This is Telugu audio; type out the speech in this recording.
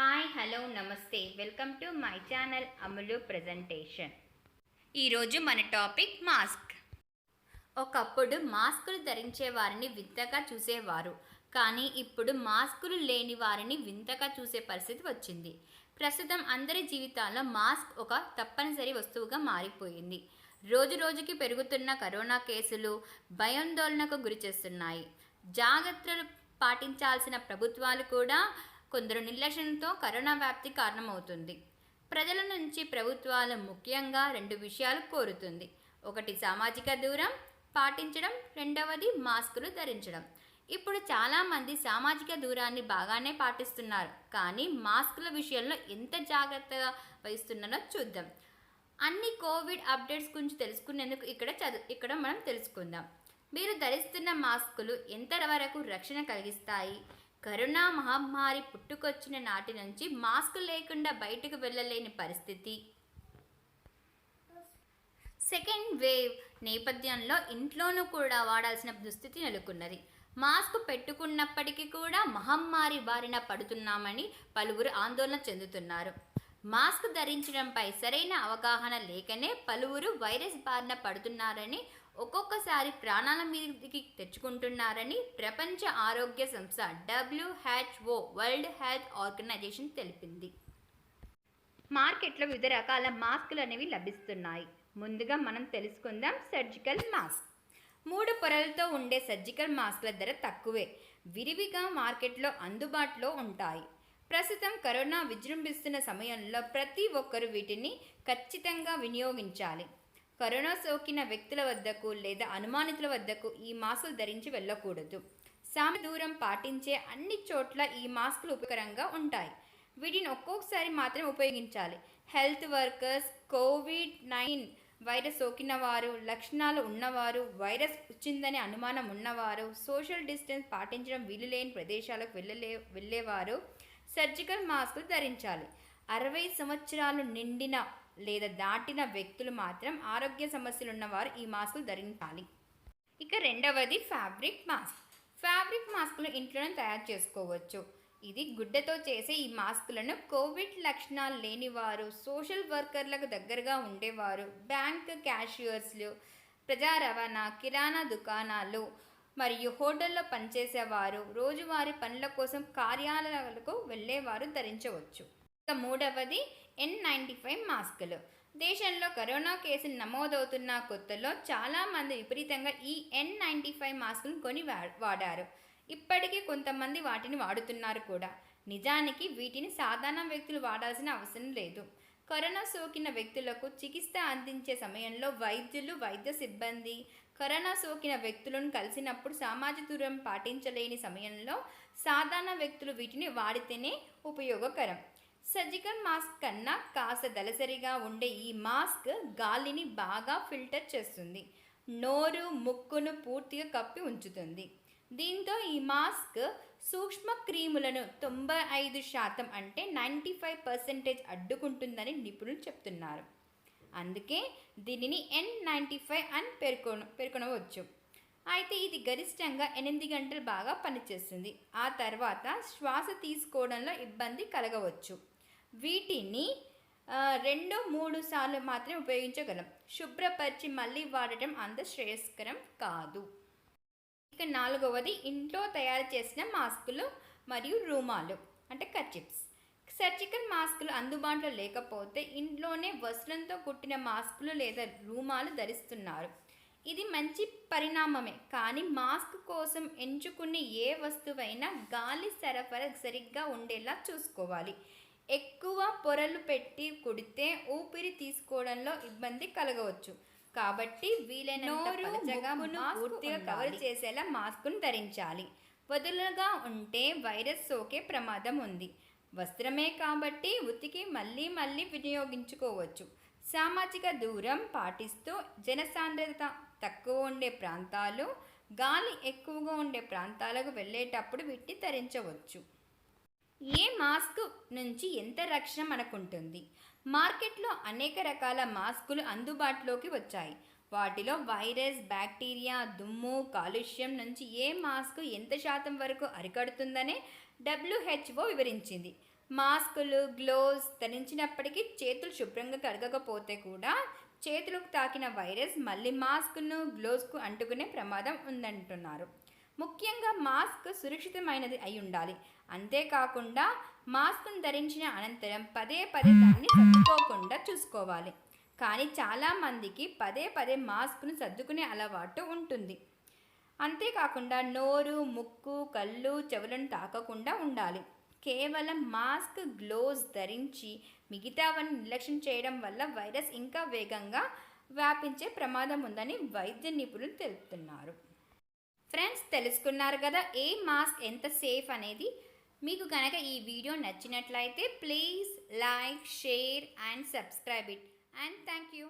హాయ్ హలో నమస్తే. Welcome to my channel Amalu presentation ఈరోజు మన టాపిక్ మాస్క్ ఒకప్పుడు మాస్కులు ధరించే వారిని వింతగా చూసేవారు. కానీ ఇప్పుడు మాస్కులు లేని వారిని వింతగా చూసే పరిస్థితి వచ్చింది. ప్రస్తుతం అందరి జీవితాల్లో మాస్క్ ఒక తప్పనిసరి వస్తువుగా మారిపోయింది. రోజు రోజుకి పెరుగుతున్న కరోనా కేసులు భయాందోళనకు గురి చేస్తున్నాయి. జాగ్రత్తలు పాటించాల్సిన ప్రభుత్వాలు కూడా కొందరు నిర్లక్ష్యంతో కరోనా వ్యాప్తి కారణమవుతుంది. ప్రజల నుంచి ప్రభుత్వాలు ముఖ్యంగా రెండు విషయాలు కోరుతుంది. ఒకటి సామాజిక దూరం పాటించడం. రెండవది మాస్కులు ధరించడం. ఇప్పుడు చాలామంది సామాజిక దూరాన్ని బాగానే పాటిస్తున్నారు. కానీ మాస్కుల విషయంలో ఎంత జాగ్రత్తగా వహిస్తున్నారో చూద్దాం. అన్ని కోవిడ్ అప్డేట్స్ గురించి తెలుసుకునేందుకు ఇక్కడ చదువు ఇక్కడ మనం తెలుసుకుందాం. మీరు ధరిస్తున్న మాస్కులు ఎంతవరకు రక్షణ కలిగిస్తాయి? కరోనా మహమ్మారి పుట్టుకొచ్చిన నాటి నుంచి మాస్క్ లేకుండా బయటకు వెళ్ళలేని పరిస్థితి. సెకండ్ వేవ్ నేపథ్యంలో ఇంట్లోనూ కూడా వాడాల్సిన దుస్థితి నెలకొన్నది. మాస్క్ పెట్టుకున్నప్పటికీ కూడా మహమ్మారి బారిన పడుతున్నామని పలువురు ఆందోళన చెందుతున్నారు. మాస్క్ ధరించడంపై సరైన అవగాహన లేకనే పలువురు వైరస్ బారిన పడుతున్నారని ఒక్కొక్కసారి ప్రాణాల మీదకి తెచ్చుకుంటున్నారని ప్రపంచ ఆరోగ్య సంస్థ డబ్ల్యూహెచ్ఓ వరల్డ్ హెల్త్ ఆర్గనైజేషన్ తెలిపింది. మార్కెట్లో వివిధ రకాల మాస్కులు అనేవి లభిస్తున్నాయి. ముందుగా మనం తెలుసుకుందాం సర్జికల్ మాస్క్. మూడు పొరలతో ఉండే సర్జికల్ మాస్క్ల ధర తక్కువే. విరివిగా మార్కెట్లో అందుబాటులో ఉంటాయి. ప్రస్తుతం కరోనా విజృంభిస్తున్న సమయంలో ప్రతి ఒక్కరూ వీటిని ఖచ్చితంగా వినియోగించాలి. కరోనా సోకిన వ్యక్తుల వద్దకు లేదా అనుమానితుల వద్దకు ఈ మాస్కులు ధరించి వెళ్ళకూడదు. సామ దూరం పాటించే అన్ని చోట్ల ఈ మాస్కులు ఉపయోగకరంగా ఉంటాయి. వీటిని ఒక్కొక్కసారి మాత్రమే ఉపయోగించాలి. Health workers covid nine virus సోకిన వారు లక్షణాలు ఉన్నవారు వైరస్ వచ్చిందనే అనుమానం ఉన్నవారు సోషల్ డిస్టెన్స్ పాటించడం వీలు లేని ప్రదేశాలకు వెళ్ళలే వెళ్ళేవారు సర్జికల్ మాస్కులు ధరించాలి. అరవై సంవత్సరాలు నిండిన లేదా దాటిన వ్యక్తులు మాత్రం ఆరోగ్య సమస్యలు ఉన్నవారు ఈ మాస్కులు ధరించాలి. ఇక రెండవది ఫ్యాబ్రిక్ మాస్క్ ఫ్యాబ్రిక్ మాస్కులు ఇంట్లోనే తయారు చేసుకోవచ్చు. ఇది గుడ్డతో చేసే ఈ మాస్కులను కోవిడ్ లక్షణాలు లేనివారు సోషల్ వర్కర్లకు దగ్గరగా ఉండేవారు బ్యాంక్ క్యాషియర్స్లు ప్రజా రవాణా కిరాణా దుకాణాలు మరియు హోటల్లో పనిచేసేవారు రోజువారీ పనుల కోసం కార్యాలయాలకు వెళ్ళేవారు ధరించవచ్చు. ఇక మూడవది ఎన్ నైంటీ ఫైవ్ మాస్కులు. దేశంలో కరోనా కేసులు నమోదవుతున్న కొత్తలో చాలామంది విపరీతంగా ఈ ఎన్ నైంటీ ఫైవ్ మాస్కులను కొని వా- వాడారు. ఇప్పటికీ కొంతమంది వాటిని వాడుతున్నారు కూడా. నిజానికి వీటిని సాధారణ వ్యక్తులు వాడాల్సిన అవసరం లేదు. కరోనా సోకిన వ్యక్తులకు చికిత్స అందించే సమయంలో వైద్యులు వైద్య సిబ్బంది కరోనా సోకిన వ్యక్తులను కలిసినప్పుడు సామాజిక దూరం పాటించలేని సమయంలో సాధారణ వ్యక్తులు వీటిని వాడితేనే ఉపయోగకరం. సర్జికల్ మాస్క్ కన్నా కాస్త దళసరిగా ఉండే ఈ మాస్క్ గాలిని బాగా ఫిల్టర్ చేస్తుంది. నోరు ముక్కును పూర్తిగా కప్పి ఉంచుతుంది. దీంతో ఈ మాస్క్ సూక్ష్మ క్రీములను తొంభై ఐదు శాతం అంటే నైంటీ ఫైవ్ పర్సెంటేజ్ అడ్డుకుంటుందని నిపుణులు చెప్తున్నారు. అందుకే దీనిని ఎన్ నైంటీ ఫైవ్ అని పేర్కొన పేర్కొనవచ్చు. అయితే ఇది గరిష్టంగా ఎనిమిది గంటలు బాగా పనిచేస్తుంది. ఆ తర్వాత శ్వాస తీసుకోవడంలో ఇబ్బంది కలగవచ్చు. వీటిని రెండు మూడు సార్లు మాత్రమే ఉపయోగించగలం. శుభ్రపరిచి మళ్ళీ వాడటం అంత శ్రేయస్కరం కాదు. ఇక నాలుగవది ఇంట్లో తయారు చేసిన మాస్కులు మరియు రూమాలు అంటే కర్చిప్స్ సర్జికల్ మాస్కులు అందుబాటులో లేకపోతే ఇంట్లోనే వస్త్రంతో కుట్టిన మాస్కులు లేదా రూమాలు ధరిస్తున్నారు. ఇది మంచి పరిణామమే. కానీ మాస్క్ కోసం ఎంచుకునే ఏ వస్తువైనా గాలి సరఫరా సరిగ్గా ఉండేలా చూసుకోవాలి. ఎక్కువ పొరలు పెట్టి కుడితే ఊపిరి తీసుకోవడంలో ఇబ్బంది కలగవచ్చు. కాబట్టి వీలైనంత పలచగా మాస్క్ పూర్తిగా కవర్ చేసేలా మాస్కును ధరించాలి. వదులుగా ఉంటే వైరస్ సోకే ప్రమాదం ఉంది. వస్త్రమే కాబట్టి ఉతికి మళ్ళీ మళ్ళీ వినియోగించుకోవచ్చు. సామాజిక దూరం పాటిస్తూ జనసాంద్రత తక్కువ ఉండే ప్రాంతాలు గాలి ఎక్కువగా ఉండే ప్రాంతాలకు వెళ్ళేటప్పుడు వీటిని ధరించవచ్చు ఏ మాస్క్ నుంచి ఎంత రక్షణ మనకుంటుంది? మార్కెట్లో అనేక రకాల మాస్కులు అందుబాటులోకి వచ్చాయి. వాటిలో వైరస్ బ్యాక్టీరియా దుమ్ము కాలుష్యం నుంచి ఏ మాస్క్ ఎంత శాతం వరకు అరికడుతుందనే డబ్ల్యూహెచ్ఓ వివరించింది. మాస్కులు గ్లోవ్స్ ధరించినప్పటికీ చేతులు శుభ్రంగా కడగకపోతే కూడా చేతులకు తాకిన వైరస్ మళ్ళీ మాస్క్ను గ్లోవ్స్కు అంటుకునే ప్రమాదం ఉందంటున్నారు. ముఖ్యంగా మాస్క్ సురక్షితమైనది అయి ఉండాలి. అంతేకాకుండా మాస్క్ను ధరించిన అనంతరం పదే పదే దాన్ని సర్దుకోకుండా చూసుకోవాలి. కానీ చాలామందికి పదే పదే మాస్క్ను సర్దుకునే అలవాటు ఉంటుంది. అంతేకాకుండా నోరు ముక్కు కళ్ళు చెవులను తాకకుండా ఉండాలి. కేవలం మాస్క్ గ్లోవ్స్ ధరించి మిగతావన్నీ నిర్లక్ష్యం చేయడం వల్ల వైరస్ ఇంకా వేగంగా వ్యాపించే ప్రమాదం ఉందని వైద్య నిపుణులు తెలుపుతున్నారు. ఫ్రెండ్స్ తెలుసుకున్నారు కదా ఏ మాస్క్ ఎంత సేఫ్ అనేది? మీకు కనుక ఈ వీడియో నచ్చినట్లయితే please like share and subscribe it. And thank you.